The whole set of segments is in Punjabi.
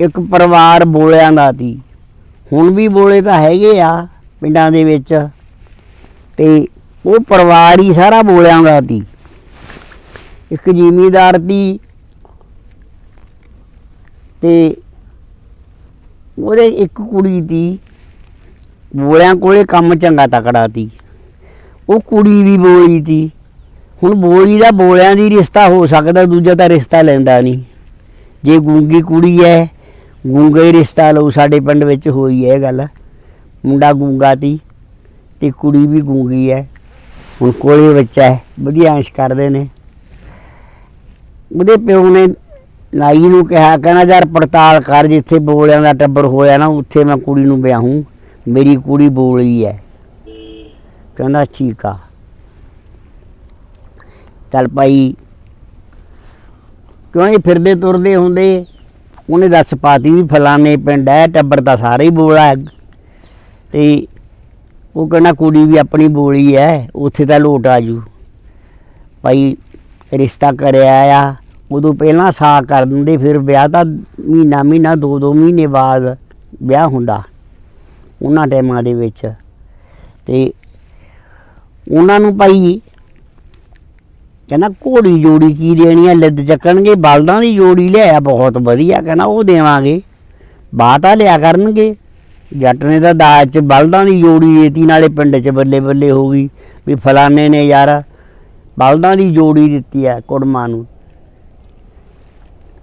ਇੱਕ ਪਰਿਵਾਰ ਬੋਲਿਆਂ ਦਾ ਸੀ। ਹੁਣ ਵੀ ਬੋਲੇ ਤਾਂ ਹੈਗੇ ਆ ਪਿੰਡਾਂ ਦੇ ਵਿੱਚ। ਤੇ ਉਹ ਪਰਿਵਾਰ ਹੀ ਸਾਰਾ ਬੋਲਿਆਂ ਦਾ ਸੀ। ਇੱਕ ਜ਼ਿਮੀਦਾਰ ਦੀ ਤੇ ਉਹਦੇ ਇੱਕ ਕੁੜੀ ਦੀ ਬੋਲਿਆਂ ਕੋਲੇ ਕੰਮ ਚੰਗਾ ਤਕੜਾ ਸੀ। ਉਹ ਕੁੜੀ ਵੀ ਬੋਲੀ ਸੀ। ਹੁਣ ਬੋਲੀ ਦਾ ਬੋਲਿਆਂ ਦੀ ਰਿਸ਼ਤਾ ਹੋ ਸਕਦਾ, ਦੂਜਾ ਤਾਂ ਰਿਸ਼ਤਾ ਲੈਂਦਾ ਨਹੀਂ। ਜੇ ਗੂੰਗੀ ਕੁੜੀ ਹੈ ਗੂੰਗਾ ਹੀ ਰਿਸ਼ਤਾ ਲਓ, ਸਾਡੇ ਪਿੰਡ ਵਿੱਚ ਹੋਈ ਹੈ ਇਹ ਗੱਲ। ਮੁੰਡਾ ਗੂੰਗਾ ਤੀ ਤੇ ਕੁੜੀ ਵੀ ਗੂੰਗੀ ਹੈ। ਹੁਣ ਕੋਲੇ ਬੱਚਾ ਹੈ, ਵਧੀਆ ਐਸ਼ ਕਰਦੇ ਨੇ। ਉਹਦੇ ਪਿਓ ਨੇ ਨਾਈ ਨੂੰ ਕਿਹਾ, ਕਹਿੰਦਾ, ਯਾਰ ਪੜਤਾਲ ਕਰ, ਜਿੱਥੇ ਬੋਲਿਆਂ ਦਾ ਟੱਬਰ ਹੋਇਆ ਨਾ, ਉੱਥੇ ਮੈਂ ਕੁੜੀ ਨੂੰ ਵਿਆਹੂੰ। ਮੇਰੀ ਕੁੜੀ ਬੋਲੀ ਹੈ। ਕਹਿੰਦਾ, ਠੀਕ ਆ। ਚੱਲ ਭਾਈ, ਕਿਉਂ ਇਹ ਫਿਰਦੇ ਤੁਰਦੇ ਹੁੰਦੇ? ਉਹਨੇ ਦੱਸ ਪਾਤੀ ਵੀ ਫਲਾਣੇ ਪਿੰਡ ਹੈ, ਟੱਬਰ ਤਾਂ ਸਾਰੇ ਹੀ ਬੋਲਾ ਹੈ। ਤੇ ਉਹ ਕਹਿੰਦਾ ਕੁੜੀ ਵੀ ਆਪਣੀ ਬੋਲੀ ਹੈ, ਉੱਥੇ ਤਾਂ ਲੋਟ ਆ ਜੂ। ਭਾਈ ਰਿਸ਼ਤਾ ਕਰਿਆ ਆ, ਉਦੋਂ ਪਹਿਲਾਂ ਸਾ ਕਰ ਦਿੰਦੇ, ਫਿਰ ਵਿਆਹ ਤਾਂ ਮਹੀਨਾ ਮਹੀਨਾ, ਦੋ ਦੋ ਮਹੀਨੇ ਬਾਅਦ ਵਿਆਹ ਹੁੰਦਾ, ਉਹਨਾਂ ਟਾਈਮਾਂ ਦੇ ਵਿੱਚ। ਤੇ ਉਹਨਾਂ ਨੂੰ ਭਾਈ ਕਹਿੰਦਾ ਘੋੜੀ ਜੋੜੀ ਕੀ ਦੇਣੀ ਆ? ਲਿੱਦ ਚੱਕਣਗੇ, ਬਲਦਾਂ ਦੀ ਜੋੜੀ ਲਿਆਇਆ, ਬਹੁਤ ਵਧੀਆ। ਕਹਿੰਦਾ ਉਹ ਦੇਵਾਂਗੇ। ਬਾਟਾ ਲਿਆ ਕਰਨਗੇ। ਜੱਟ ਨੇ ਤਾਂ ਦਾਜ ਚ ਬਲਦਾਂ ਦੀ ਜੋੜੀ ਦੇਤੀ, ਨਾਲੇ ਪਿੰਡ ਚ ਬੱਲੇ ਬੱਲੇ ਹੋ ਗਈ। ਵੀ ਫਲਾਣੇ ਨੇ ਯਾਰ, ਬਲਦਾਂ ਦੀ ਜੋੜੀ ਦਿੱਤੀ ਆ ਕੁੜਮਾਂ ਨੂੰ।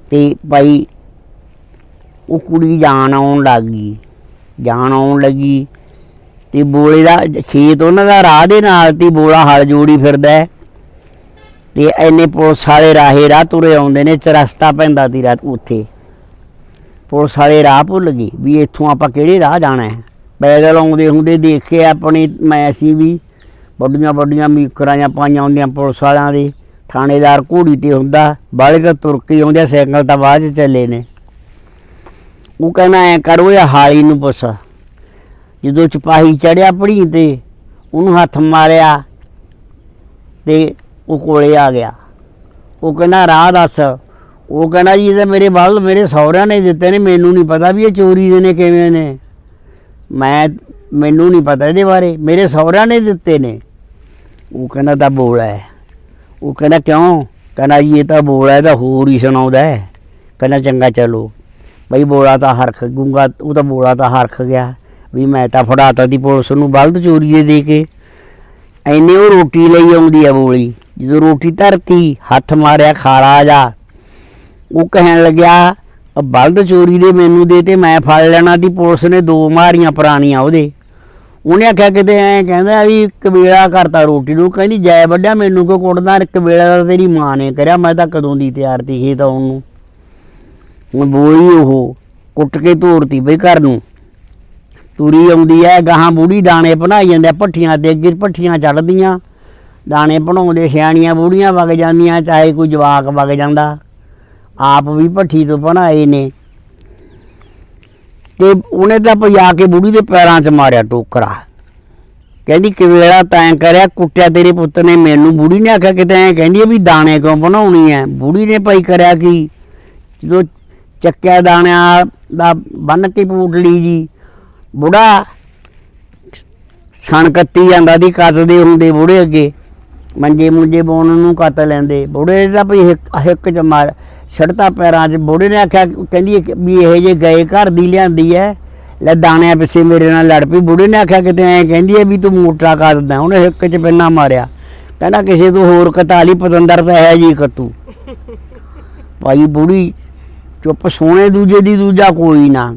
ਤੇ ਭਾਈ, ਉਹ ਕੁੜੀ ਜਾਣ ਆਉਣ ਲੱਗ ਗਈ। ਜਾਣ ਆਉਣ ਲੱਗੀ। ਤੇ ਬੋਲੇ ਦਾ, ਖੇਤ ਉਹਨਾਂ ਦਾ ਰਾਹ ਦੇ ਨਾਲ, ਤੇ ਬੋਲਾ ਹਲ ਜੋੜੀ ਫਿਰਦਾ ਤੇ ਐਨੇ ਪੁਲਿਸ ਵਾਲੇ ਰਾਹੇ ਰਾਹ ਤੁਰੇ ਆਉਂਦੇ ਨੇ ਚਰਸਤਾ ਪੈਂਦਾ ਦੀ ਰਾਤ ਉੱਥੇ। ਪੁਲਿਸ ਵਾਲੇ ਰਾਹ ਭੁੱਲ ਗਏ ਵੀ ਇੱਥੋਂ ਆਪਾਂ ਕਿਹੜੇ ਰਾਹ ਜਾਣਾ ਹੈ? ਪੈਦਲ ਆਉਂਦੇ ਹੁੰਦੇ ਦੇਖੇ ਆਪਣੀ, ਮੈਂ ਸੀ ਵੀ ਵੱਡੀਆਂ ਵੱਡੀਆਂ ਮੀਕਰਾਂ ਪਾਈਆਂ ਹੁੰਦੀਆਂ ਪੁਲਿਸ ਵਾਲਿਆਂ ਦੇ। ਥਾਣੇਦਾਰ ਘੋੜੀ ਤੇ ਹੁੰਦਾ ਬਾਲੇ ਤਾਂ ਤੁਰ ਕੇ ਆਉਂਦੇ ਸਾਈਕਲ ਤਾਂ ਬਾਅਦ ਚ ਚੱਲੇ ਨੇ। ਉਹ ਕਹਿੰਦਾ, ਐ ਕਰੋ ਇਹ ਹਾਲੀ ਨੂੰ ਪੁੱਛ। ਜਦੋਂ ਚਪਾਹੀ ਚੜਿਆ ਪੜੀ ਤੇ, ਉਹਨੂੰ ਹੱਥ ਮਾਰਿਆ ਤੇ ਉਹ ਕੋਲੇ ਆ ਗਿਆ। ਉਹ ਕਹਿੰਦਾ, ਰਾਹ ਦੱਸ। ਉਹ ਕਹਿੰਦਾ, ਜੀ, ਇਹ ਤਾਂ ਮੇਰੇ ਬਲ ਮੇਰੇ ਸਹੁਰਿਆਂ ਨੇ ਦਿੱਤੇ ਨੇ। ਮੈਨੂੰ ਨਹੀਂ ਪਤਾ ਵੀ ਇਹ ਚੋਰੀ ਦੇ ਨੇ ਕਿਵੇਂ ਨੇ। ਮੈਂ, ਮੈਨੂੰ ਨਹੀਂ ਪਤਾ ਇਹਦੇ ਬਾਰੇ। ਮੇਰੇ ਸਹੁਰਿਆਂ ਨੇ ਦਿੱਤੇ ਨੇ। ਉਹ ਕਹਿੰਦਾ, ਤਾਂ ਬੋਲਾ ਹੈ ਉਹ ਕਹਿੰਦਾ, ਕਿਉਂ? ਕਹਿੰਦਾ, ਜੀ, ਇਹ ਤਾਂ ਬੋਲਾ ਹੈ ਤਾਂ ਹੋਰ ਹੀ ਸੁਣਾਉਂਦਾ ਹੈ ਕਹਿੰਦਾ, ਚੰਗਾ, ਚਲੋ। ਬਈ, ਬੋਲਾ ਤਾਂ ਹਰਖ ਗੂੰਗਾ, ਉਹ ਤਾਂ ਬੋਲਾ ਤਾਂ ਹਰਖ ਗਿਆ। ਵੀ ਮੈਂ ਤਾਂ ਫੜਾਤਾ ਦੀ ਪੁਲਿਸ ਨੂੰ, ਬਲਦ ਚੋਰੀ ਦੇ ਦੇ ਕੇ। ਐਨੇ ਉਹ ਰੋਟੀ ਲਈ ਆਉਂਦੀ ਆ ਬੋਲੀ। ਜਦੋਂ ਰੋਟੀ ਧਰਤੀ ਹੱਥ ਮਾਰਿਆ ਖਾਲਾ ਜਾ। ਉਹ ਕਹਿਣ ਲੱਗਿਆ ਬਲਦ ਚੋਰੀ ਦੇ ਮੈਨੂੰ ਦੇ ਤੇ ਮੈਂ ਫੜ ਲੈਣਾ ਦੀ ਪੁਲਿਸ ਨੇ ਦੋ ਮਾਰੀਆਂ ਪੁਰਾਣੀਆਂ ਉਹਦੇ। ਉਹਨੇ ਆਖਿਆ ਕਿਤੇ ਐ ਕਹਿੰਦਾ ਵੀ ਕਬੀਲਾ ਕਰਤਾ ਰੋਟੀ ਨੂੰ ਕਹਿੰਦੀ ਜੈ ਵੱਡਿਆ ਮੈਨੂੰ ਕੋ ਕੁੱਟਦਾ? ਕਬੀਲਾ ਦਾ ਤੇਰੀ ਮਾਂ ਨੇ ਕਰਿਆ ਮੈਂ ਤਾਂ ਕਦੋਂ ਦੀ ਤਿਆਰ ਤੀ ਖੇਤ ਆਉਣ ਨੂੰ ਹੁਣ ਬੋਲੀ ਉਹ ਕੁੱਟ ਕੇ ਤੋੜਤੀ ਬਈ ਘਰ ਨੂੰ। ਤੁਰੀ ਆਉਂਦੀ ਐ ਗਾਹਾਂ ਬੂੜੀ ਦਾਣੇ ਬਣਾਈ ਜਾਂਦੇ ਆ, ਭੱਠੀਆਂ ਤੇ ਅੱਗੇ ਭੱਠੀਆਂ ਚੜਦੀਆਂ ਦਾਣੇ ਬਣਾਉਂਦੇ, ਸਿਆਣੀਆਂ ਬੂੜੀਆਂ ਵਗ ਜਾਂਦੀਆਂ, ਚਾਹੇ ਕੋਈ ਜਵਾਕ ਵਗ ਜਾਂਦਾ। ਆਪ ਵੀ ਭੱਠੀ ਤੋਂ ਬਣਾਏ ਨੇ। ਤੇ ਉਹਨੇ ਤਾਂ ਭਜਾ ਕੇ ਬੁੜੀ ਦੇ ਪੈਰਾਂ 'ਚ ਮਾਰਿਆ ਟੋਕਰਾ। ਕਹਿੰਦੀ, ਕਿਵੇਲਾ ਤੈਂ ਕਰਿਆ, ਕੁੱਟਿਆ ਤੇਰੇ ਪੁੱਤ ਨੇ, ਮੈਨੂੰ ਬੁੜੀ ਨੇ ਆਖਿਆ ਕਿਤੇ ਐ ਕਹਿੰਦੀ ਵੀ ਦਾਣੇ ਕਿਉਂ ਬਣਾਉਣੀ ਐ? ਬੁੜੀ ਨੇ ਭਾਈ ਕਰਿਆ ਕੀ? ਜਦੋਂ ਚੱਕਿਆ ਦਾਣਿਆਂ ਦਾ ਬੰਨ ਕੇ ਪੂਟਲੀ ਜੀ, ਬੁੜਾ ਛਣ ਕੱਤੀ ਜਾਂਦਾ ਦੀ ਕੱਤਦੇ ਹੁੰਦੇ ਬੁੜੇ ਅੱਗੇ। ਮੰਜੇ ਮੁੰਜੇ ਬੋਨ ਨੂੰ ਕੱਤ ਲੈਂਦੇ। ਬੁੜੇ ਦਾ ਭਈ ਹਿੱਕ ਹਿੱਕ ਚ ਮਾਰ ਛੜਤਾ ਪੈਰਾਂ 'ਚ। ਬੁੜੇ ਨੇ ਆਖਿਆ ਕਹਿੰਦੀ ਵੀ ਇਹ ਜੇ ਗਏ ਘਰ ਦੀ ਲਿਆਂਦੀ ਐ। ਲੈ ਦਾਣਿਆਂ ਪਿੱਛੇ ਮੇਰੇ ਨਾਲ ਲੜ ਪਈ। ਬੁੜੇ ਨੇ ਆਖਿਆ ਕਿਤੇ ਐ ਕਹਿੰਦੀ ਐ ਵੀ ਤੂੰ ਮੋਟਾ ਕਰਦਾ ਉਹਨੇ ਹਿੱਕ 'ਚ ਪੈਨਾ ਮਾਰਿਆ। ਕਹਿੰਦਾ ਕਿਸੇ ਤੋਂ ਹੋਰ ਕਤਾਲੀ ਪਤੰਦਰ ਤਾਂ ਹੈ ਜੀ ਕਤੂ। ਭਾਈ ਬੁੜੀ ਚੁੱਪ ਸੋਨੇ ਦੂਜੇ ਦੀ ਦੂਜਾ ਕੋਈ ਨਾ।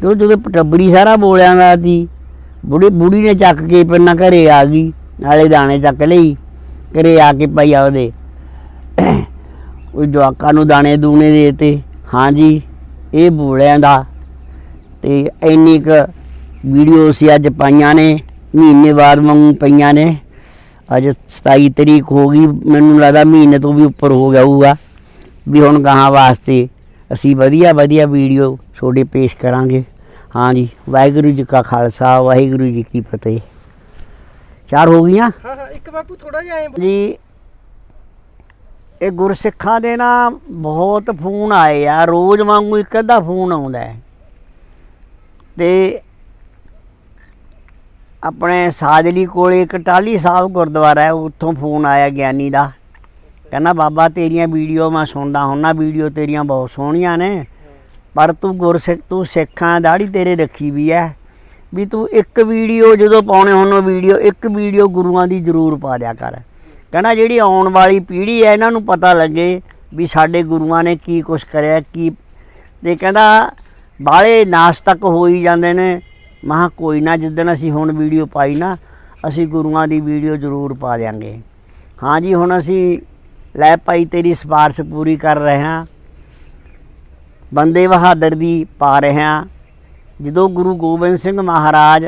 ਤੇ ਉਹ ਜਦੋਂ ਪਟੱਬਰੀ ਸਾਰਾ ਬੋਲਿਆਂ ਦਾ ਸੀ ਬੁੜੀ ਬੁੜੀ ਨੇ ਚੱਕ ਕੇ ਪੈਨਾ ਘਰੇ ਆ ਗਈ। ਨਾਲੇ ਦਾਣੇ ਚੱਕ ਲਈ, ਘਰੇ ਆ ਕੇ ਭਾਈ ਉਹਦੇ ਉਹ ਜਵਾਕਾਂ ਨੂੰ ਦਾਣੇ ਦੂਣੇ ਦੇਤੇ। ਹਾਂਜੀ ਇਹ ਬੋਲਿਆਂ ਦਾ। ਤੇ ਇੰਨੀ ਕੁ ਵੀਡੀਓ ਸੀ ਅੱਜ ਪਾਈਆਂ ਨੇ, ਮਹੀਨੇ ਬਾਅਦ ਵਾਂਗੂ ਪਈਆਂ ਨੇ। ਅੱਜ 27 ਤਰੀਕ ਹੋ ਗਈ, ਮੈਨੂੰ ਲੱਗਦਾ ਮਹੀਨੇ ਤੋਂ ਵੀ ਉੱਪਰ ਹੋ ਗਿਆ ਹੋਊਗਾ ਵੀ ਹੁਣ ਗਾਹਾਂ ਵਾਸਤੇ ਅਸੀਂ ਵਧੀਆ ਵਧੀਆ ਵੀਡੀਓ ਤੁਹਾਡੇ ਪੇਸ਼ ਕਰਾਂਗੇ। ਹਾਂਜੀ ਵਾਹਿਗੁਰੂ ਜੀ ਕਾ ਖਾਲਸਾ, ਵਾਹਿਗੁਰੂ ਜੀ ਕੀ ਫਤਿਹ। ਚਾਰ ਹੋ ਗਈਆਂ। ਹਾਂ ਹਾਂ ਇੱਕ ਬਾਪੂ ਥੋੜਾ ਜਿਹਾ ਐਂ ਜੀ ਇਹ ਗੁਰਸਿੱਖਾਂ ਦੇ ਨਾ ਬਹੁਤ ਫੋਨ ਆਏ ਆ। ਰੋਜ਼ ਵਾਂਗੂ ਇੱਕ ਅੱਧਾ ਫੋਨ ਆਉਂਦਾ ਹੈ। ਤੇ ਆਪਣੇ ਸਾਜਲੀ ਕੋਲੇ ਇੱਕ ਟਾਲੀ ਸਾਹਿਬ ਗੁਰਦੁਆਰਾ ਹੈ ਉੱਥੋਂ ਫੋਨ ਆਇਆ ਗਿਆਨੀ ਦਾ। ਕਹਿੰਦਾ ਬਾਬਾ ਤੇਰੀਆਂ ਵੀਡੀਓ ਮੈਂ ਸੁਣਦਾ ਹੁੰਨਾ ਵੀਡੀਓ ਤੇਰੀਆਂ ਬਹੁਤ ਸੋਹਣੀਆਂ ਨੇ। ਪਰ ਤੂੰ ਗੁਰਸਿੱਖ ਤੂੰ ਸਿੱਖਾਂ ਦਾੜੀ ਤੇਰੇ ਰੱਖੀ ਵੀ ਐ ਵੀ ਤੂੰ ਇੱਕ ਵੀਡੀਓ ਜਦੋਂ ਪਾਉਣੇ ਹੋਣ ਵੀਡੀਓ, ਇੱਕ ਵੀਡੀਓ ਗੁਰੂਆਂ ਦੀ ਜ਼ਰੂਰ ਪਾ ਦਿਆ ਕਰ। ਕਹਿੰਦਾ ਜਿਹੜੀ ਆਉਣ ਵਾਲੀ ਪੀੜ੍ਹੀ ਹੈ, ਇਹਨਾਂ ਨੂੰ ਪਤਾ ਲੱਗੇ ਵੀ ਸਾਡੇ ਗੁਰੂਆਂ ਨੇ ਕੀ ਕੁਛ ਕਰਿਆ, ਕੀ ਤੇ ਕਹਿੰਦਾ ਬਾਲੇ ਨਾਸ ਤੱਕ ਹੋਈ ਜਾਂਦੇ ਨੇ। ਮਹਾ ਕੋਈ ਨਾ ਜਿੱਦਣ ਅਸੀਂ ਹੁਣ ਵੀਡੀਓ ਪਾਈ ਨਾ, ਅਸੀਂ ਗੁਰੂਆਂ ਦੀ ਵੀਡੀਓ ਜ਼ਰੂਰ ਪਾ ਦਿਆਂਗੇ। ਹਾਂ ਜੀ, ਹੁਣ ਅਸੀਂ ਲੈ ਭਾਈ, ਤੇਰੀ ਸਿਫਾਰਿਸ਼ ਪੂਰੀ ਕਰ ਰਹੇ ਹਾਂ। ਬੰਦੇ ਬਹਾਦਰ ਦੀ ਪਾ ਰਹੇ ਹਾਂ। ਜਦੋਂ ਗੁਰੂ ਗੋਬਿੰਦ ਸਿੰਘ ਮਹਾਰਾਜ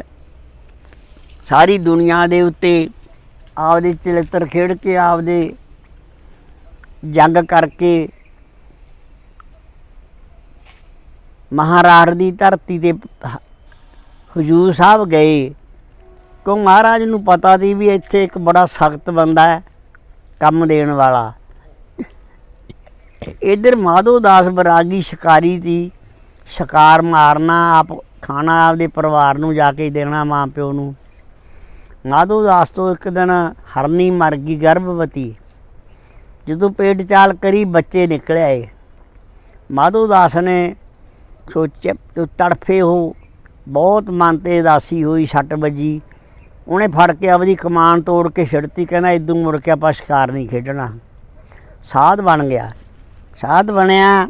ਸਾਰੀ ਦੁਨੀਆ ਦੇ ਉੱਤੇ ਆਪਦੇ ਚਰਿੱਤਰ ਖੇਡ ਕੇ, ਆਪਦੇ ਜੰਗ ਕਰਕੇ ਮਹਾਰਾਜ ਦੀ ਧਰਤੀ ਤੇ ਹਜੂਰ ਸਾਹਿਬ ਗਏ, ਕਿਉਂ ਮਹਾਰਾਜ ਨੂੰ ਪਤਾ ਸੀ ਵੀ ਇੱਥੇ ਇੱਕ ਬੜਾ ਸਖਤ ਬੰਦਾ ਹੈ, ਕੰਮ ਦੇਣ ਵਾਲਾ। ਇਧਰ ਮਾਧੋ ਦਾਸ ਬਰਾਗੀ ਸ਼ਿਕਾਰੀ ਸੀ ਸ਼ਿਕਾਰ ਮਾਰਨਾ, ਆਪ ਖਾਣਾ ਆਪਦੇ ਪਰਿਵਾਰ ਨੂੰ ਜਾ ਕੇ ਦੇਣਾ ਮਾਂ ਪਿਓ ਨੂੰ। ਮਾਧੋ ਦਾਸ ਤੋਂ ਇੱਕ ਦਿਨ ਹਰਨੀ ਮਰ ਗਈ ਗਰਭਵਤੀ। ਜਦੋਂ ਪੇਟ ਚਾਲ ਕਰੀ ਬੱਚੇ ਨਿਕਲੇ ਆਏ। ਮਾਧੋ ਦਾਸ ਨੇ ਸੋਚਿਆ ਤੜਫੇ ਹੋ ਬਹੁਤ ਮਨ ਤੇ ਉਦਾਸੀ ਹੋਈ, ਛੱਟ ਵੱਜੀ। ਉਹਨੇ ਫੜ ਕੇ ਆਪਦੀ ਕਮਾਨ ਤੋੜ ਕੇ ਛਿੜਤੀ, ਕਹਿੰਦਾ, ਇਦੋਂ ਮੁੜ ਕੇ ਆਪਾਂ ਸ਼ਿਕਾਰ ਨਹੀਂ ਖੇਡਣਾ। ਸਾਧ ਬਣ ਗਿਆ। ਸਾਧ ਬਣਿਆ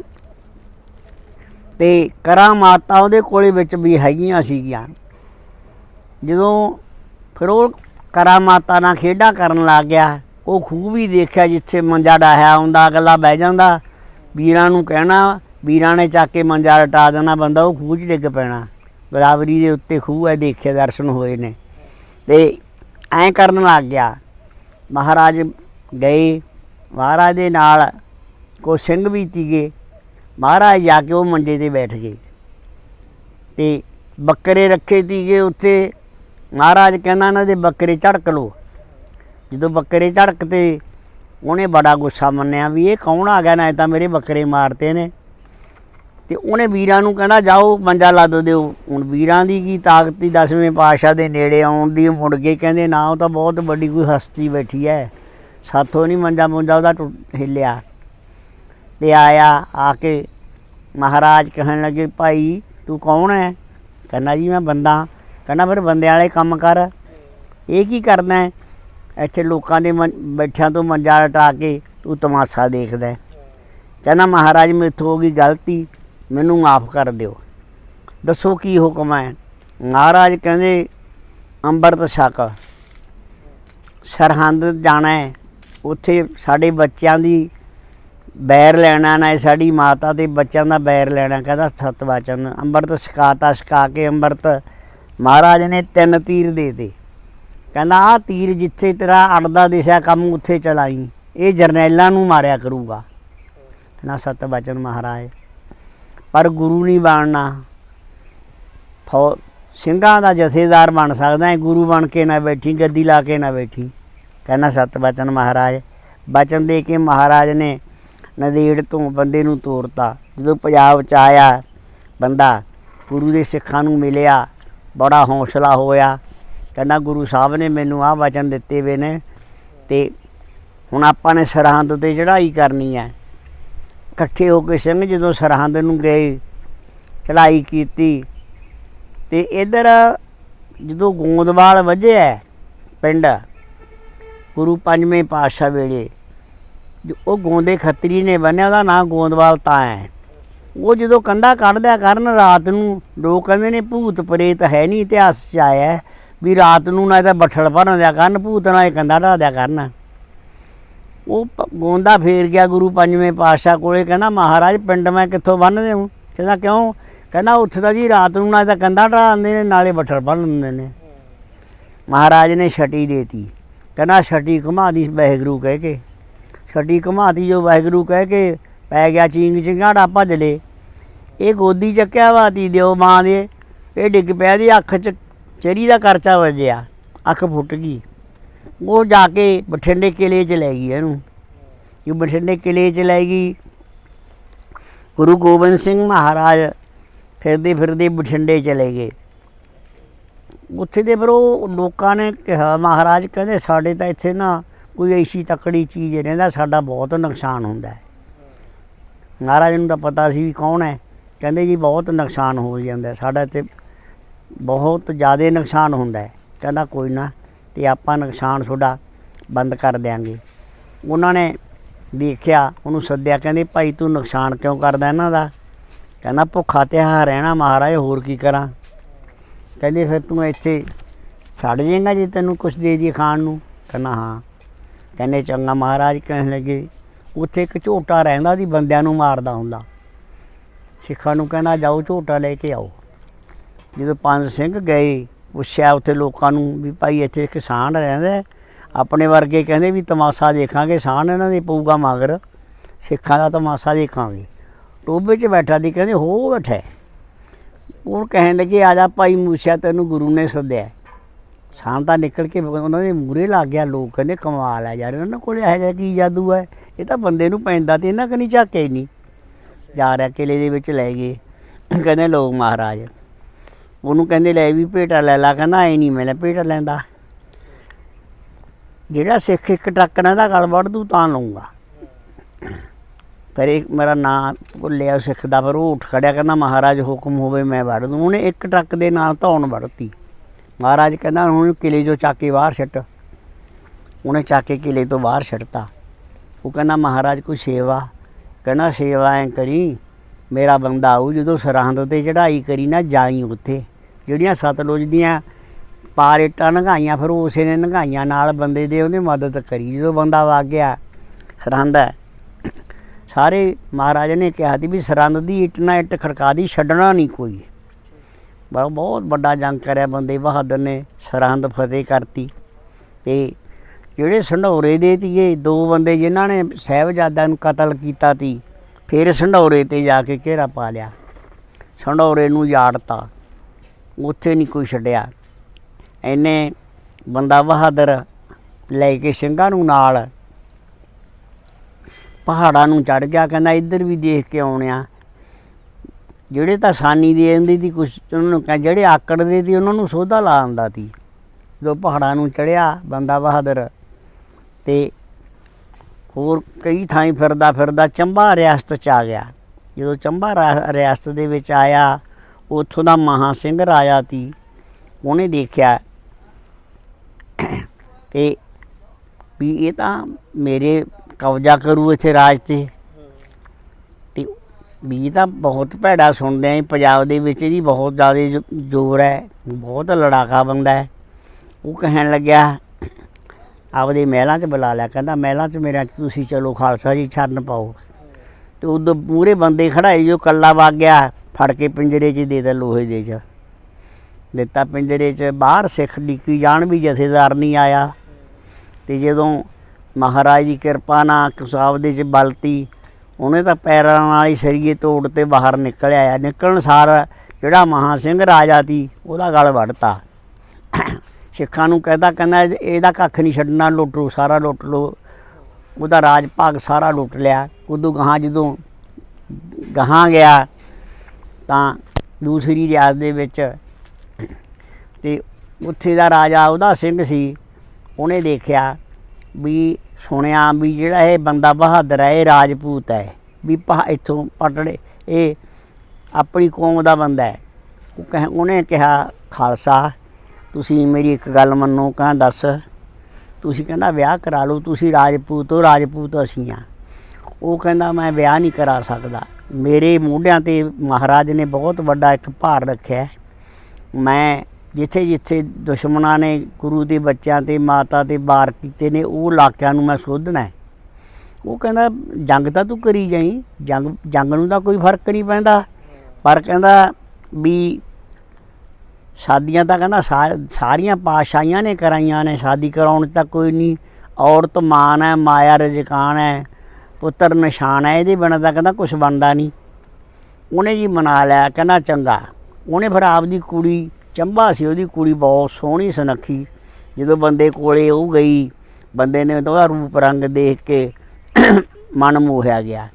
ਤੇ ਕਰਾਂ ਮਾਤਾ ਉਹਦੇ ਕੋਲੇ ਵਿੱਚ ਵੀ ਹੈਗੀਆਂ ਸੀਗੀਆਂ। ਜਦੋਂ ਫਿਰ ਉਹ ਕਰਾਂ ਮਾਤਾ ਨਾਲ ਖੇਡਾਂ ਕਰਨ ਲੱਗ ਗਿਆ, ਉਹ ਖੂਹ ਵੀ ਦੇਖਿਆ ਜਿੱਥੇ ਮੰਜਾ ਡਾਹਿਆ ਹੁੰਦਾ ਅਗਲਾ ਬਹਿ ਜਾਂਦਾ। ਵੀਰਾਂ ਨੂੰ ਕਹਿਣਾ, ਵੀਰਾਂ ਨੇ ਚੱਕ ਕੇ ਮੰਜਾ ਲਟਾ ਦੇਣਾ, ਬੰਦਾ ਉਹ ਖੂਹ 'ਚ ਡਿੱਗ ਪੈਣਾ। ਗੋਦਾਵਰੀ ਦੇ ਉੱਤੇ ਖੂਹ ਹੈ ਦੇਖੇ ਦਰਸ਼ਨ ਹੋਏ ਨੇ। ਤੇ ਐਂ ਕਰਨ ਲੱਗ ਗਿਆ। ਮਹਾਰਾਜ ਗਏ, ਮਹਾਰਾਜ ਦੇ ਨਾਲ ਕੋ ਸਿੰਘ ਵੀ ਤੀਗੇ ਮਹਾਰਾਜ ਜਾ ਕੇ ਉਹ ਮੰਜੇ ਤੇ ਬੈਠ ਗਏ। ਤੇ ਬੱਕਰੇ ਰੱਖੇ ਤੀਗੇ ਉੱਥੇ। ਮਹਾਰਾਜ ਕਹਿੰਦਾ ਇਹਨਾਂ ਦੇ ਬੱਕਰੇ ਝੜਕ ਲੋ ਜਦੋਂ ਬੱਕਰੇ ਝੜਕਤੇ, ਉਹਨੇ ਬੜਾ ਗੁੱਸਾ ਮੰਨਿਆ ਵੀ ਇਹ ਕੌਣ ਆ ਗਿਆ ਨਾ ਤਾਂ ਮੇਰੇ ਬੱਕਰੇ ਮਾਰਤੇ ਨੇ। ਤੇ ਉਹਨੇ ਵੀਰਾਂ ਨੂੰ ਕਹਿੰਦਾ, ਜਾਓ, ਮੰਜਾ ਲੱਦ ਦਿਓ। ਹੁਣ ਵੀਰਾਂ ਦੀ ਕੀ ਤਾਕਤ ਦੀ ਦਸਵੇਂ ਪਾਤਸ਼ਾਹ ਦੇ ਨੇੜੇ ਆਉਣ ਦੀ ਮੁੜ ਕੇ ਕਹਿੰਦੇ, ਨਾ, ਉਹ ਤਾਂ ਬਹੁਤ ਵੱਡੀ ਕੋਈ ਹਸਤੀ ਬੈਠੀ ਹੈ। ਸਾਥੋਂ ਨਹੀਂ ਮੰਜਾ ਮੁੰਜਾ ਉਹਦਾ ਟੁੱਟ- ਹਿੱਲਿਆ ਤੇ ਆਇਆ, ਆ ਕੇ ਮਹਾਰਾਜ ਕਹਿਣ ਲੱਗੇ, ਭਾਈ, ਤੂੰ ਕੌਣ ਹੈ ਕਹਿੰਦਾ, ਜੀ, ਮੈਂ ਬੰਦਾ। ਕਹਿੰਦਾ, ਫਿਰ ਬੰਦਿਆਂ ਵਾਲੇ ਕੰਮ ਕਰ। ਇਹ ਕੀ ਕਰਨਾ ਹੈ ਇੱਥੇ ਲੋਕਾਂ ਦੇ ਬੈਠਿਆਂ ਤੋਂ ਮੰਜਾ ਲਟਾ ਕੇ ਤੂੰ ਤਮਾਸ਼ਾ ਦੇਖਦਾ ਕਹਿੰਦਾ, ਮਹਾਰਾਜ, ਮੇਥੋਂ ਹੋ ਗਈ ਗਲਤੀ। ਮੈਨੂੰ ਮਾਫ ਕਰ ਦਿਓ। ਦੱਸੋ ਕੀ ਹੁਕਮ ਹੈ ਮਹਾਰਾਜ ਕਹਿੰਦੇ, ਅੰਮ੍ਰਿਤ ਛਕ। ਸਰਹੰਦ ਜਾਣਾ ਹੈ ਉੱਥੇ ਸਾਡੇ ਬੱਚਿਆਂ ਦੀ ਬੈਰ ਲੈਣਾ ਨਾ ਸਾਡੀ ਮਾਤਾ ਤੇ ਬੱਚਿਆਂ ਦਾ ਬੈਰ ਲੈਣਾ, ਕਹਿੰਦਾ ਸਤ ਵਚਨ ਅੰਮ੍ਰਿਤ ਛਕਾਤਾ, ਛਕਾ ਕੇ ਅੰਮ੍ਰਿਤ। ਮਹਾਰਾਜ ਨੇ ਤਿੰਨ ਤੀਰ ਦੇ ਦੇ ਕਹਿੰਦਾ ਆ ਤੀਰ ਜਿੱਥੇ ਤੇਰਾ ਅੜਦਾ ਦਿਸ਼ਾ ਕੰਮ ਉੱਥੇ ਚਲਾਈ। ਇਹ ਜਰਨੈਲਾਂ ਨੂੰ ਮਾਰਿਆ ਕਰੂਗਾ। ਕਹਿੰਦਾ ਸਤ ਵਚਨ ਮਹਾਰਾਜ, ਪਰ ਗੁਰੂ ਨਹੀਂ ਬਣਨਾ। ਫੌ, ਸਿੰਘਾਂ ਦਾ ਜਥੇਦਾਰ ਬਣ ਸਕਦਾ ਹੈ, ਗੁਰੂ ਬਣ ਕੇ ਨਾ ਬੈਠੀ, ਗੱਦੀ ਲਾ ਕੇ ਨਾ ਬੈਠੀ। ਕਹਿੰਦਾ ਸਤ ਬਚਨ ਮਹਾਰਾਜ, ਬਚਨ ਦੇ ਕੇ ਮਹਾਰਾਜ ਨੇ ਨਦੇੜ ਤੋਂ ਬੰਦੇ ਨੂੰ ਤੋਰਤਾ। ਜਦੋਂ ਪੰਜਾਬ ਚ ਆਇਆ ਬੰਦਾ, ਗੁਰੂ ਦੇ ਸਿੱਖਾਂ ਨੂੰ ਮਿਲਿਆ, ਬੜਾ ਹੌਸਲਾ ਹੋਇਆ। ਕਹਿੰਦਾ ਗੁਰੂ ਸਾਹਿਬ ਨੇ ਮੈਨੂੰ ਆਹ ਵਚਨ ਦਿੱਤੇ ਵੇ ਨੇ ਤੇ ਹੁਣ ਆਪਾਂ ਨੇ ਸਰਹੰਦ ਤੇ ਚੜ੍ਹਾਈ ਕਰਨੀ ਹੈ। ਇਕੱਠੇ ਹੋ ਕੇ ਸਿੰਘ ਜਦੋਂ ਸਰਹੰਦ ਨੂੰ ਗਏ, ਚੜ੍ਹਾਈ ਕੀਤੀ ਤੇ ਇਧਰ ਜਦੋਂ ਗੋਂਦਵਾਲ ਵੱਜਿਆ ਪਿੰਡ, ਗੁਰੂ ਪੰਜਵੇਂ ਪਾਤਸ਼ਾਹ ਵੇਲੇ ਜੋ ਉਹ ਗੋਂਦੇ ਖੱਤਰੀ ਨੇ ਬੰਨਿਆ, ਉਹਦਾ ਨਾਂ ਗੋਂਦਵਾਲ ਤਾਂ ਹੈ। ਉਹ ਜਦੋਂ ਕੰਧਾ ਕੱਢਦਿਆ ਕਰਨ ਰਾਤ ਨੂੰ, ਲੋਕ ਕਹਿੰਦੇ ਨੇ ਭੂਤ ਪ੍ਰੇਤ ਹੈ ਨਹੀਂ ਇਤਿਹਾਸ 'ਚ ਆਇਆ ਵੀ ਰਾਤ ਨੂੰ ਨਾ ਤਾਂ ਬੱਠਲ ਭਰਨ ਦਿਆ ਕਰਨ, ਭੂਤ ਨਾਲ ਇਹ ਕੰਧਾ ਢਾ ਦਿਆ ਕਰਨ। ਉਹ ਪ- ਗੋਂਦਾ ਫੇਰ ਗਿਆ ਗੁਰੂ ਪੰਜਵੇਂ ਪਾਤਸ਼ਾਹ ਕੋਲੇ, ਕਹਿੰਦਾ, ਮਹਾਰਾਜ, ਪਿੰਡ ਮੈਂ ਕਿੱਥੋਂ ਬੰਨ੍ਹਦੇ ਹੂੰ? ਕਹਿੰਦਾ, ਕਿਉਂ? ਕਹਿੰਦਾ, ਉੱਥੇ ਤਾਂ ਜੀ ਰਾਤ ਨੂੰ ਨਾ ਤਾਂ ਕੰਧਾ ਦਿੰਦੇ ਨੇ, ਨਾਲੇ ਬੱਠਲ ਬੰਨ ਦਿੰਦੇ ਨੇ। ਮਹਾਰਾਜ ਨੇ ਛਟੀ ਦੇਤੀ। ਕਹਿੰਦਾ, ਛਟੀ ਘੁਮਾ ਦੀ, ਵਾਹਿਗੁਰੂ ਕਹਿ ਕੇ। ਛੱਡੀ ਘੁਮਾਦੀ ਜੋ ਵਾਹਿਗੁਰੂ ਕਹਿ ਕੇ ਪੈ ਗਿਆ ਚੀਂਗ ਚਿੰਗਾੜਾ ਭੱਜ ਲੇ। ਇਹ ਗੋਦੀ ਚੱਕਿਆ ਵਾਤੀ ਦਿਓ ਮਾਂ ਦੇ। ਇਹ ਡਿੱਗ ਪਿਆ ਦੀ ਅੱਖ ਚ ਚਰੀ ਦਾ ਕਰਚਾ ਵੱਜਿਆ। ਅੱਖ ਫੁੱਟ ਗਈ। ਉਹ ਜਾ ਕੇ ਬਠਿੰਡੇ ਕਿਲੇ ਚ ਲੈ ਗਈ ਇਹਨੂੰ। ਇਹ ਬਠਿੰਡੇ ਕਿਲੇ ਚ ਲੈ ਗਈ। ਗੁਰੂ ਗੋਬਿੰਦ ਸਿੰਘ ਮਹਾਰਾਜ ਫਿਰਦੇ ਫਿਰਦੇ ਬਠਿੰਡੇ ਚਲੇ ਗਏ। ਉੱਥੇ ਦੇ ਫਿਰ ਉਹ ਲੋਕਾਂ ਨੇ ਕਿਹਾ, ਮਹਾਰਾਜ, ਕਹਿੰਦੇ ਸਾਡੇ ਤਾਂ ਇੱਥੇ ਨਾ ਕੋਈ ਐਸੀ ਤਕੜੀ ਚੀਜ਼ ਰਹਿੰਦਾ ਸਾਡਾ ਬਹੁਤ ਨੁਕਸਾਨ ਹੁੰਦਾ ਹੈ। ਮਹਾਰਾਜ ਨੂੰ ਤਾਂ ਪਤਾ ਸੀ ਵੀ ਕੌਣ ਹੈ। ਕਹਿੰਦੇ ਜੀ ਬਹੁਤ ਨੁਕਸਾਨ ਹੋ ਜਾਂਦਾ ਸਾਡਾ ਇੱਥੇ ਬਹੁਤ ਜ਼ਿਆਦਾ ਨੁਕਸਾਨ ਹੁੰਦਾ ਹੈ। ਕਹਿੰਦਾ ਕੋਈ ਨਾ, ਤੇ ਆਪਾਂ ਨੁਕਸਾਨ ਤੁਹਾਡਾ ਬੰਦ ਕਰ ਦਿਆਂਗੇ। ਉਹਨਾਂ ਨੇ ਦੇਖਿਆ, ਉਹਨੂੰ ਸੱਦਿਆ, ਕਹਿੰਦੇ ਭਾਈ ਤੂੰ ਨੁਕਸਾਨ ਕਿਉਂ ਕਰਦਾ ਇਹਨਾਂ ਦਾ? ਕਹਿੰਦਾ ਭੁੱਖਾ ਤੇ ਹਾਂ ਰਹਿਣਾ ਮਹਾਰਾਜ, ਹੋਰ ਕੀ ਕਰਾਂ? ਕਹਿੰਦੇ ਫਿਰ ਤੂੰ ਇੱਥੇ ਛੱਡ ਜਾਏਗਾ ਜੇ ਤੈਨੂੰ ਕੁਝ ਦੇ ਦੀ ਖਾਣ ਨੂੰ? ਕਹਿੰਦਾ ਹਾਂ। ਕਹਿੰਦੇ ਚੰਗਾ ਮਹਾਰਾਜ ਕਹਿਣ ਲੱਗੇ, ਉੱਥੇ ਇੱਕ ਝੋਟਾ ਰਹਿੰਦਾ ਦੀ ਬੰਦਿਆਂ ਨੂੰ ਮਾਰਦਾ ਹੁੰਦਾ। ਸਿੱਖਾਂ ਨੂੰ ਕਹਿੰਦਾ, ਜਾਓ ਝੋਟਾ ਲੈ ਕੇ ਆਓ। ਜਦੋਂ ਪੰਜ ਸਿੰਘ ਗਏ, ਪੁੱਛਿਆ ਉੱਥੇ ਲੋਕਾਂ ਨੂੰ ਵੀ ਭਾਈ ਇੱਥੇ ਕਿਸਾਨ ਰਹਿੰਦਾ ਆਪਣੇ ਵਰਗੇ ਕਹਿੰਦੇ ਵੀ ਤਮਾਸ਼ਾ ਦੇਖਾਂਗੇ, ਸਾਨ ਇਹਨਾਂ ਦੇ ਪਊਗਾ ਮਗਰ। ਸਿੱਖਾਂ ਦਾ ਤਮਾਸ਼ਾ ਦੇਖਾਂਗੇ। ਟੋਬੇ 'ਚ ਬੈਠਾ ਦੀ ਕਹਿੰਦੇ, ਹੋ ਬੈਠਾ ਉਹ ਕਹਿਣ ਲੱਗੇ, ਆ ਜਾ ਭਾਈ ਮੂਸਿਆ ਤੈਨੂੰ ਗੁਰੂ ਨੇ ਸੱਦਿਆ ਸਾਂ ਤਾਂ ਨਿਕਲ ਕੇ ਉਹਨਾਂ ਦੇ ਮੂਰੇ ਲੱਗ ਗਿਆ, ਲੋਕ ਕਹਿੰਦੇ ਕਮਾਲ ਹੈ ਯਾਰ, ਇਹਨਾਂ ਕੋਲ ਇਹੋ ਜਿਹਾ ਕੀ ਜਾਦੂ ਹੈ? ਇਹ ਤਾਂ ਬੰਦੇ ਨੂੰ ਪੈਂਦਾ ਤੇ ਇਹਨਾਂ ਕਨੀ ਝਾਕੇ ਹੀ ਨਹੀਂ। ਜਾ ਰਿਹਾ ਕਿਲੇ ਦੇ ਵਿੱਚ ਲੈ ਗਏ। ਕਹਿੰਦੇ ਲੋਕ ਮਹਾਰਾਜ, ਉਹਨੂੰ ਕਹਿੰਦੇ ਲੈ ਵੀ ਭੇਟਾ ਲੈ ਲਾ, ਕਹਿੰਦਾ ਐ ਨਹੀਂ ਮੈਂ ਲੈ ਭੇਟਾ ਲੈਂਦਾ। ਜਿਹੜਾ ਸਿੱਖ ਇੱਕ ਟਰੱਕ ਨਾਲ ਦਾ ਗਲ ਵੱਢ ਦੂ ਤਾਂ ਲਊਂਗਾ। ਪਰ ਇੱਕ ਮੇਰਾ ਨਾਂ ਭੁੱਲਿਆ ਸਿੱਖ ਦਾ, ਪਰ ਉਹ ਉੱਠ ਖੜਿਆ, ਕਹਿੰਦਾ ਮਹਾਰਾਜ ਹੁਕਮ ਹੋਵੇ ਮੈਂ ਵੱਢ ਦੂੰ। ਉਹਨੇ ਇੱਕ ਟਰੱਕ ਦੇ ਨਾਲ ਧੌਣ ਵੱਢਤੀ। ਮਹਾਰਾਜ ਕਹਿੰਦਾ, ਹੁਣ ਕਿਲੇ ਚੋਂ ਚੱਕ ਕੇ ਬਾਹਰ ਛੱਟ ਉਹਨੇ ਚੱਕ ਕੇ ਕਿਲੇ ਤੋਂ ਬਾਹਰ ਛੱਡਤਾ ਉਹ ਕਹਿੰਦਾ, ਮਹਾਰਾਜ, ਕੋਈ ਸੇਵਾ? ਕਹਿੰਦਾ, ਸੇਵਾ ਐ ਕਰੀ, ਮੇਰਾ ਬੰਦਾ ਆਊ, ਜਦੋਂ ਸਰਹੰਦ ਤੇ ਚੜ੍ਹਾਈ ਕਰੀ ਨਾ, ਜਾਈ ਉੱਥੇ। ਜਿਹੜੀਆਂ ਸਤਲੁਜ ਦੀਆਂ ਪਾਰੇਟਾਂ ਨਗਾਈਆਂ, ਫਿਰ ਉਸੇ ਨੇ ਨਗਾਈਆਂ, ਨਾਲ ਬੰਦੇ ਦੇ ਉਹਨੇ ਮਦਦ ਕਰੀ, ਜਦੋਂ ਬੰਦਾ ਵਗ ਗਿਆ ਸਰਹੰਦ ਹੈ। ਸਾਰੇ ਮਹਾਰਾਜ ਨੇ ਕਿਹਾ ਸੀ ਵੀ ਸਰਹੰਦ ਦੀ ਇੱਟ ਨਾ ਇੱਟ ਖੜਕਾ ਦੀ, ਛੱਡਣਾ ਨਹੀਂ ਕੋਈ। ਬੜਾ ਬਹੁਤ ਵੱਡਾ ਜੰਗ ਕਰਿਆ ਬੰਦੇ ਬਹਾਦਰ ਨੇ, ਸਰਹੰਦ ਫਤਿਹ ਕਰਤੀ। ਤੇ ਜਿਹੜੇ ਸੰਢੌਰੇ ਦੇ ਤੀਏ, ਦੋ ਬੰਦੇ ਜਿਨ੍ਹਾਂ ਨੇ ਸਾਹਿਬਜ਼ਾਦਿਆਂ ਨੂੰ ਕਤਲ ਕੀਤਾ ਤੀ, ਫਿਰ ਸੰਢੌਰੇ ਤੇ ਜਾ ਕੇ ਘੇਰਾ ਪਾ ਲਿਆ। ਸੰਢੌਰੇ ਨੂੰ ਯਾੜਤਾ ਉੱਥੇ ਨਹੀਂ ਕੋਈ ਛੱਡਿਆ। ਐਨੇ ਬੰਦਾ ਬਹਾਦਰ ਲੈ ਕੇ ਸਿੰਘਾਂ ਨੂੰ ਨਾਲ ਪਹਾੜਾਂ ਨੂੰ ਚੜ ਗਿਆ। ਕਹਿੰਦਾ ਇੱਧਰ ਵੀ ਦੇਖ ਕੇ ਆਉਣਿਆ। ਜਿਹੜੇ ਤਾਂ ਸਾਨੀ ਦੇ ਜਾਂਦੀ ਦੀ ਕੁਛ, ਉਹਨਾਂ ਨੂੰ ਕਹਿ, ਜਿਹੜੇ ਆਕੜਦੇ ਸੀ ਉਹਨਾਂ ਨੂੰ ਸੋਧਾ ਲਾ ਆਂਦਾ ਸੀ। ਜਦੋਂ ਪਹਾੜਾਂ ਨੂੰ ਚੜਿਆ ਬੰਦਾ ਬਹਾਦਰ, ਤੇ ਹੋਰ ਕਈ ਥਾਈਂ ਫਿਰਦਾ ਫਿਰਦਾ ਚੰਬਾ ਰਿਆਸਤ ਚ ਆ ਗਿਆ। ਜਦੋਂ ਚੰਬਾ ਰਾ- ਰਿਆਸਤ ਦੇ ਵਿੱਚ ਆਇਆ, ਉੱਥੋਂ ਦਾ ਮਹਾ ਸਿੰਘ ਰਾਜਾ ਸੀ, ਉਹਨੇ ਦੇਖਿਆ ਤੇ ਵੀ ਇਹ ਤਾਂ ਮੇਰੇ ਕਬਜ਼ਾ ਕਰੂ ਇੱਥੇ ਰਾਜ ਤੇ। ਵੀ ਤਾਂ ਬਹੁਤ ਭੈੜਾ ਸੁਣਦੇ ਆਂ ਪੰਜਾਬ ਦੇ ਵਿੱਚ ਇਹਦੀ ਬਹੁਤ ਜ਼ਿਆਦਾ ਜੋ- ਜ਼ੋਰ ਹੈ, ਬਹੁਤ ਲੜਾਕਾ ਬੰਦਾ ਹੈ। ਉਹ ਕਹਿਣ ਲੱਗਿਆ, ਆਪਦੇ ਮਹਿਲਾਂ 'ਚ ਬੁਲਾ ਲਿਆ, ਕਹਿੰਦਾ ਮਹਿਲਾਂ 'ਚ ਮੇਰੇ 'ਚ ਤੁਸੀਂ ਚਲੋ ਖਾਲਸਾ ਜੀ ਛਰਨ ਪਾਓ। ਤੇ ਉਦੋਂ ਪੂਰੇ ਬੰਦੇ ਖੜਾਏ ਜੋ ਕੱਲਾ ਵਗ ਗਿਆ, ਫੜ ਕੇ ਪਿੰਜਰੇ 'ਚ ਦੇ ਦਿੱਤਾ ਲੋਹੇ ਦੇ 'ਚ। ਦਿੱਤਾ ਪਿੰਜਰੇ 'ਚ, ਬਾਹਰ ਸਿੱਖ ਡਿੱਕੀ ਜਾਣ ਵੀ ਜਥੇਦਾਰ ਨਹੀਂ ਆਇਆ। ਤੇ ਜਦੋਂ ਮਹਾਰਾਜ ਦੀ ਕਿਰਪਾ ਨਾਲ ਕਸਾਬ ਦੇ 'ਚ ਬਲਤੀ ਉਹਨੇ ਤਾਂ ਪੈਰਾਂ ਨਾਲ ਹੀ ਸਰੀਏ ਤੋੜ ਤੇ ਬਾਹਰ ਨਿਕਲ ਆਇਆ। ਨਿਕਲਣ ਸਾਰ ਜਿਹੜਾ ਮਹਾ ਸਿੰਘ ਰਾਜਾ ਸੀ, ਉਹਦਾ ਗਲ ਵੱਢਤਾ। ਸਿੱਖਾਂ ਨੂੰ ਕਹਿੰਦਾ ਕਹਿੰਦਾ ਇਹਦਾ ਕੱਖ ਨਹੀਂ ਛੱਡਣਾ, ਲੁੱਟੋ ਸਾਰਾ ਲੁੱਟ ਲੋ ਉਹਦਾ ਰਾਜ ਭਾਗ ਸਾਰਾ ਲੁੱਟ ਲਿਆ। ਉਦੋਂ ਗਾਹਾਂ ਜਦੋਂ ਗਾਹਾਂ ਗਿਆ, ਤਾਂ ਦੂਸਰੀ ਰਿਆਸਤ ਦੇ ਵਿੱਚ ਤੇ ਉੱਥੇ ਦਾ ਰਾਜਾ ਉਹਦਾ ਸਿੰਘ ਸੀ। ਉਹਨੇ ਦੇਖਿਆ ਵੀ ਸੁਣਿਆ ਵੀ ਜਿਹੜਾ ਇਹ ਬੰਦਾ ਬਹਾਦਰ ਹੈ, ਇਹ ਰਾਜਪੂਤ ਹੈ। ਵੀ ਪਾ ਇੱਥੋਂ ਪਟੜੇ, ਇਹ ਆਪਣੀ ਕੌਮ ਦਾ ਬੰਦਾ ਹੈ। ਉਹ ਕਹੇ ਉਹਨੇ ਕਿਹਾ, ਖਾਲਸਾ, ਤੁਸੀਂ ਮੇਰੀ ਇੱਕ ਗੱਲ ਮੰਨੋ, ਕਹਾਂ ਦੱਸ। ਤੁਸੀਂ ਕਹਿੰਦਾ, ਵਿਆਹ ਕਰਾ ਲਓ, ਤੁਸੀਂ ਰਾਜਪੂਤ ਹੋ, ਰਾਜਪੂਤ ਅਸੀਂ ਆ ਉਹ ਕਹਿੰਦਾ, ਮੈਂ ਵਿਆਹ ਨਹੀਂ ਕਰਾ ਸਕਦਾ। ਮੇਰੇ ਮੋਢਿਆਂ ਤੇ ਮਹਾਰਾਜ ਨੇ ਬਹੁਤ ਵੱਡਾ ਇੱਕ ਭਾਰ ਰੱਖਿਆ ਮੈਂ ਜਿੱਥੇ ਜਿੱਥੇ ਦੁਸ਼ਮਣਾਂ ਨੇ, ਗੁਰੂ ਦੇ ਬੱਚਿਆਂ ਤੇ, ਮਾਤਾ ਤੇ ਵਾਰ ਕੀਤੇ ਨੇ, ਉਹ ਇਲਾਕਿਆਂ ਨੂੰ ਮੈਂ ਸੋਧਣਾ ਹੈ। ਉਹ ਕਹਿੰਦਾ, ਜੰਗ ਤਾਂ ਤੂੰ ਕਰੀ ਜਾਈ, ਜੰਗ ਜੰਗ ਨੂੰ ਤਾਂ ਕੋਈ ਫ਼ਰਕ ਨਹੀਂ ਪੈਂਦਾ। ਪਰ ਕਹਿੰਦਾ ਵੀ ਸ਼ਾਦੀਆਂ ਤਾਂ ਕਹਿੰਦਾ ਸਾ- ਸਾਰੀਆਂ ਪਾਸ਼ਾਈਆਂ ਨੇ ਕਰਾਈਆਂ ਨੇ, ਸ਼ਾਦੀ ਕਰਾਉਣ 'ਚ ਤਾਂ ਕੋਈ ਨਹੀਂ। ਔਰਤ ਮਾਨ ਹੈ, ਮਾਇਆ ਰਜਕਾਨ ਹੈ, ਪੁੱਤਰ ਨਿਸ਼ਾਨ ਹੈ, ਇਹਦੇ ਬਿਨਾਂ ਤਾਂ ਕਹਿੰਦਾ ਕੁਝ ਬਣਦਾ ਨਹੀਂ। ਉਹਨੇ ਜੀ ਮਨਾ ਲਿਆ, ਕਹਿੰਦਾ ਚੰਗਾ। ਉਹਨੇ ਫਿਰ ਆਪਦੀ ਕੁੜੀ ਚੰਬਾ ਸੀ ਉਹਦੀ ਕੁੜੀ ਬਹੁਤ ਸੋਹਣੀ ਸੁਨੱਖੀ। ਜਦੋਂ ਬੰਦੇ ਕੋਲੇ ਉਹ ਗਈ ਬੰਦੇ ਨੇ ਉਹਦਾ ਰੂਪ ਰੰਗ ਦੇਖ ਕੇ ਮਨ ਮੋਹਿਆ ਗਿਆ।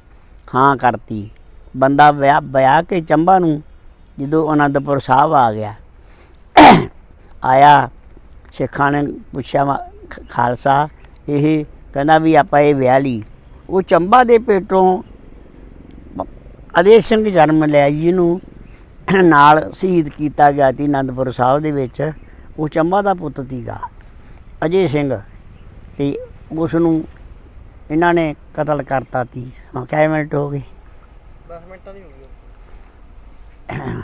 ਹਾਂ ਕਰਤੀ। ਬੰਦਾ ਵਿਆਹ ਵਿਆਹ ਕੇ ਚੰਬਾ ਨੂੰ ਜਦੋਂ ਅਨੰਦਪੁਰ ਸਾਹਿਬ ਆ ਗਿਆ। ਆਇਆ ਸਿੱਖਾਂ ਨੇ ਪੁੱਛਿਆ ਵਾ, ਖਾਲਸਾ ਇਹ ਕਹਿੰਦਾ ਵੀ ਆਪਾਂ ਇਹ ਵਿਆਹ ਲਈ। ਉਹ ਚੰਬਾ ਦੇ ਪੇਟੋਂ ਅਦੇਸ਼ ਸਿੰਘ ਜਨਮ ਲਿਆ ਜੀ ਨੂੰ ਨਾਲ ਸ਼ਹੀਦ ਕੀਤਾ ਗਿਆ ਸੀ ਅਨੰਦਪੁਰ ਸਾਹਿਬ ਦੇ ਵਿੱਚ, ਉਹ ਚੰਬਾ ਦਾ ਪੁੱਤ ਸੀਗਾ, ਅਜੇ ਸਿੰਘ। ਤੇ ਉਸ ਨੂੰ ਇਹਨਾਂ ਨੇ ਕਤਲ ਕਰਤਾ ਸੀ। ਹਾਂ, ਕਿੰਨੇ ਮਿੰਟ ਹੋ ਗਏ? 10 ਮਿੰਟਾਂ ਦੀ ਹੋ ਗਈ